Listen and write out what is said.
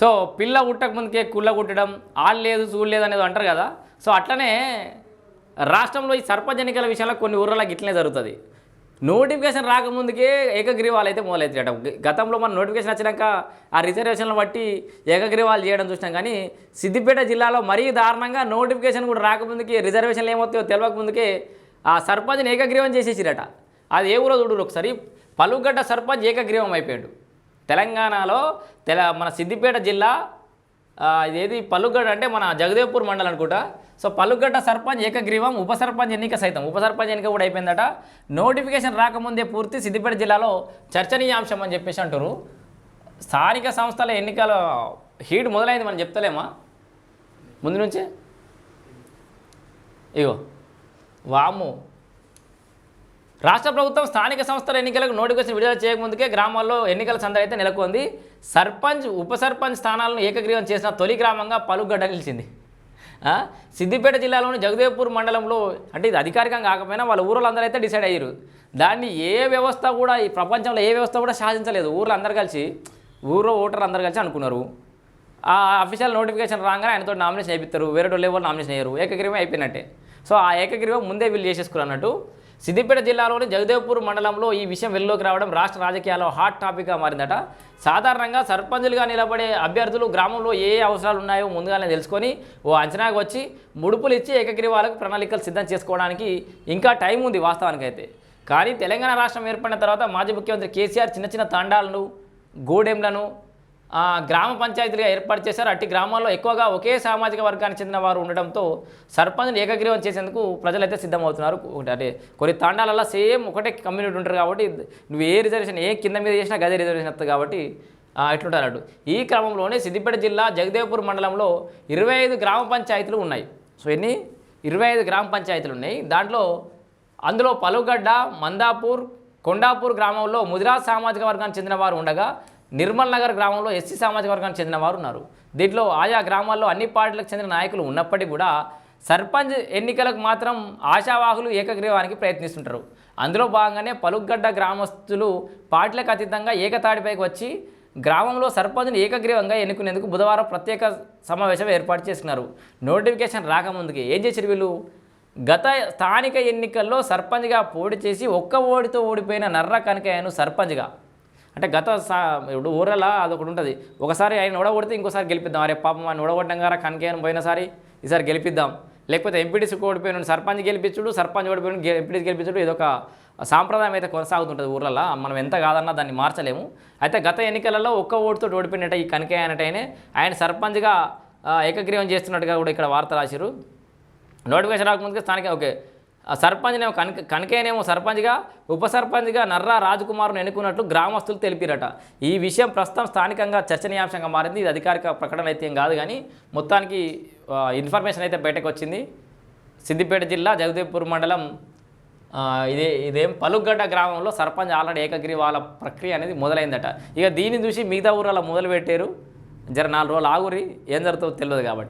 So పిల్ల పుట్టక ముందుకే కుళ్ళ కుట్టడం ఆళ్ళు లేదు చూడలేదు అనేది అంటారు కదా. సో అట్లనే రాష్ట్రంలో ఈ సర్పంచ్ ఎన్నికల విషయంలో కొన్ని ఊర్లలో ఇట్లనే జరుగుతుంది. నోటిఫికేషన్ రాకముందుకే ఏకగ్రీవాలు అయితే మొదలవుతాయట. గతంలో మన నోటిఫికేషన్ వచ్చినాక ఆ రిజర్వేషన్లు బట్టి ఏకగ్రీవాలు చేయడం చూసినాం కానీ సిద్దిపేట జిల్లాలో మరీ దారుణంగా నోటిఫికేషన్ కూడా రాకముందుకే రిజర్వేషన్లు ఏమవుతాయో తెలియకముందుకే ఆ సర్పంచ్ని ఏకగ్రీవం చేసేసిరట. అది ఏ ఊరో చూడరు ఒకసారి. పలుగడ్డ సర్పంచ్ ఏకగ్రీవం అయిపోయాడు. తెలంగాణలో తెల మన సిద్దిపేట జిల్లా ఇదేది పల్లుగడ్డ అంటే మన జగదేవ్పూర్ మండలం అనుకుంటా. సో పల్లుగడ్డ సర్పంచ్ ఏకగ్రీవం ఉప సర్పంచ్ ఎన్నిక సైతం. ఉప సర్పంచ్ ఎన్నిక కూడా అయిపోయిందట. నోటిఫికేషన్ రాకముందే పూర్తి సిద్దిపేట జిల్లాలో చర్చనీయాంశం అని చెప్పేసి అంటారు స్థానిక సంస్థల ఎన్నికల హీట్ మొదలైంది మనం చెప్తలేమా? ముందు నుంచే? ఇగో వాము రాష్ట్ర ప్రభుత్వం స్థానిక సంస్థల ఎన్నికలకు నోటిఫికేషన్ విడుదల చేయకముందుకే గ్రామాల్లో ఎన్నికల సందడి అయితే నెలకొంది. సర్పంచ్ ఉప సర్పంచ్ స్థానాలను ఏకగ్రీవం చేసిన తొలి గ్రామంగా పలుగడ్డ నిలిచింది. సిద్దిపేట జిల్లాలోని జగదేవ్పూర్ మండలంలో అంటే ఇది అధికారికంగా కాకపోయినా వాళ్ళ ఊళ్ళో అందరూ అయితే డిసైడ్ అయ్యారు. దాన్ని ఏ వ్యవస్థ కూడా ఈ ప్రపంచంలో ఏ వ్యవస్థ కూడా శాసించలేదు ఊర్లో అందరు కలిసి ఊరో ఓటర్ అందరు కలిసి అనుకున్నారు. ఆ అఫీషియల్ నోటిఫికేషన్ రాగానే ఆయనతో నామినేషన్ అయిపోతారు వేరే వాళ్ళు నామినేషన్ అయ్యారు ఏకగ్రీవం అయిపోయినట్టే. సో ఆ ఏకగ్రీవం ముందే వీళ్ళు చేసేసుకున్నారు అన్నట్టు సిద్దిపేట జిల్లాలోని జగదేవ్పూర్ మండలంలో ఈ విషయం వెలుగులోకి రావడం రాష్ట్ర రాజకీయాల్లో హాట్ టాపిక్గా మారిందట. సాధారణంగా సర్పంచులుగా నిలబడే అభ్యర్థులు గ్రామంలో ఏ ఏ అవసరాలు ఉన్నాయో ముందుగానే తెలుసుకొని ఓ అంచనాకు వచ్చి ముడుపులు ఇచ్చి ఏకగ్రీవాలకు ప్రణాళికలు సిద్ధం చేసుకోవడానికి ఇంకా టైం ఉంది వాస్తవానికైతే. కానీ తెలంగాణ రాష్ట్రం ఏర్పడిన తర్వాత మాజీ ముఖ్యమంత్రి కేసీఆర్ చిన్న చిన్న తాండాలను గూడెంలను గ్రామ పంచాయతీలుగా ఏర్పాటు చేశారు. అట్టి గ్రామాల్లో ఎక్కువగా ఒకే సామాజిక వర్గానికి చెందిన వారు ఉండడంతో సర్పంచ్ని ఏకగ్రీవం చేసేందుకు ప్రజలైతే సిద్ధమవుతున్నారు. ఒకటి అంటే కొన్ని తాండాలలో సేమ్ ఒకటే కమ్యూనిటీ ఉంటారు కాబట్టి నువ్వు ఏ రిజర్వేషన్ ఏ కింద మీద చేసినా గదే రిజర్వేషన్ వస్తుంది కాబట్టి ఎట్లుంటారు అటు. ఈ క్రమంలోనే సిద్దిపేట జిల్లా జగదేవ్పూర్ మండలంలో ఇరవై ఐదు గ్రామ పంచాయతీలు ఉన్నాయి. సో ఎన్ని? ఇరవై ఐదు గ్రామ పంచాయతీలు ఉన్నాయి. దాంట్లో అందులో పలుగడ్డ మందాపూర్ కొండాపూర్ గ్రామంలో ముదిరా సామాజిక వర్గానికి చెందిన వారు ఉండగా నిర్మల్ నగర్ గ్రామంలో ఎస్సీ సామాజిక వర్గానికి చెందిన వారు ఉన్నారు. దీంట్లో ఆయా గ్రామాల్లో అన్ని పార్టీలకు చెందిన నాయకులు ఉన్నప్పటికీ కూడా సర్పంచ్ ఎన్నికలకు మాత్రం ఆశావాహులు ఏకగ్రీవానికి ప్రయత్నిస్తుంటారు. అందులో భాగంగానే పలుగడ్డ గ్రామస్తులు పార్టీలకు అతీతంగా ఏకతాడిపైకి వచ్చి గ్రామంలో సర్పంచ్ని ఏకగ్రీవంగా ఎన్నుకునేందుకు బుధవారం ప్రత్యేక సమావేశం ఏర్పాటు చేసుకున్నారు నోటిఫికేషన్ రాకముందుకే ఏం చేశారు వీళ్ళు? గత స్థానిక ఎన్నికల్లో సర్పంచ్గా పోటీ చేసి ఒక్క ఓడితో ఓడిపోయిన నర్ర కనకయ్యను సర్పంచ్గా అంటే గత సా ఇప్పుడు ఊరలా అదొకటి ఉంటుంది. ఒకసారి ఆయన ఓడగొడితే ఇంకోసారి గెలిపిద్దాం. అరే పాపం ఆయన ఓడగొట్టడం గారా కనకయ్యను పోయినసారి ఈసారి గెలిపిద్దాం. లేకపోతే ఎంపీటీసీ ఓడిపోయిన సర్పంచ్ గెలిపించుడు సర్పంచ్ ఓడిపోయిన ఎంపీటీసీ గెలిపించుడు ఇదొక సాంప్రదాయం అయితే కొనసాగుతుంటుంది ఊర్లలో. మనం ఎంత కాదన్నా దాన్ని మార్చలేము. అయితే గత ఎన్నికలలో ఒక్క ఓటుతో ఓడిపోయినట్టు ఈ కనకయ్య అనేటైనే ఆయన. సర్పంచ్గా ఏకగ్రీవం చేస్తున్నట్టుగా కూడా ఇక్కడ వార్త రాశారు నోటిఫికేషన్ రాకముందుకే స్థానిక ఓకే. సర్పంచ్నేమో కనక కనకేనేమో సర్పంచ్గా ఉప సర్పంచ్గా నర్రా రాజకుమార్ను ఎన్నుకున్నట్లు గ్రామస్తులు తెలిపారట. ఈ విషయం ప్రస్తుతం స్థానికంగా చర్చనీయాంశంగా మారింది. ఇది అధికారిక ప్రకటన అయితే ఏం కాదు కానీ మొత్తానికి ఇన్ఫర్మేషన్ అయితే బయటకు వచ్చింది సిద్దిపేట జిల్లా జగదేవ్పూర్ మండలం ఇదే ఇదేం పలుగడ్డ గ్రామంలో సర్పంచ్ ఆల్రెడీ ఏకగ్రీవాల ప్రక్రియ అనేది మొదలైందట. ఇక దీన్ని చూసి మిగతా ఊరాల మొదలు పెట్టారు జర నాలుగు రోజులు ఆగురి ఏం జరుగుతుందో తెలియదు కాబట్టి.